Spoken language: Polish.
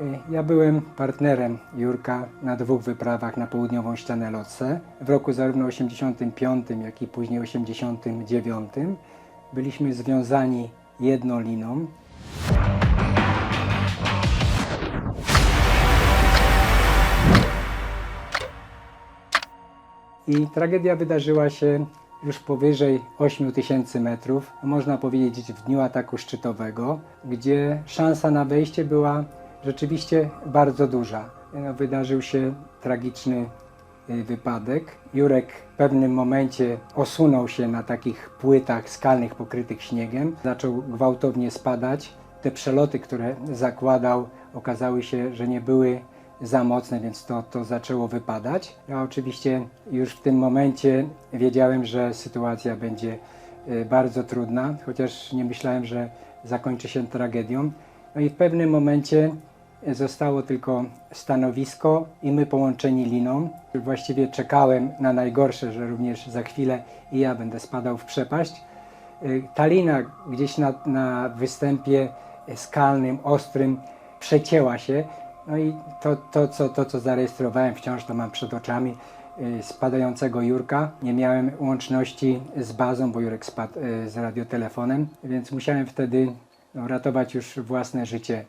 Y, Ja byłem partnerem Jurka na dwóch wyprawach na południową ścianę Lotse. W roku zarówno 85, jak i później 89 byliśmy związani jedną liną. I tragedia wydarzyła się już powyżej 8000 metrów, można powiedzieć w dniu ataku szczytowego, gdzie szansa na wejście była rzeczywiście bardzo duża. No, wydarzył się tragiczny y, wypadek. Jurek w pewnym momencie osunął się na takich płytach skalnych pokrytych śniegiem, zaczął gwałtownie spadać. Te przeloty, które zakładał, okazały się, że nie były za mocne, więc to, to zaczęło wypadać. Ja oczywiście już w tym momencie wiedziałem, że sytuacja będzie y, bardzo trudna, chociaż nie myślałem, że zakończy się tragedią. No i w pewnym momencie zostało tylko stanowisko i my połączeni liną. Właściwie czekałem na najgorsze, że również za chwilę i ja będę spadał w przepaść. Y, Ta lina gdzieś na, na występie skalnym, ostrym przecięła się. No i to, to, co, to, co zarejestrowałem, wciąż to mam przed oczami, y, spadającego Jurka. Nie miałem łączności z bazą, bo Jurek spadł y, z radiotelefonem, więc musiałem wtedy ratować już własne życie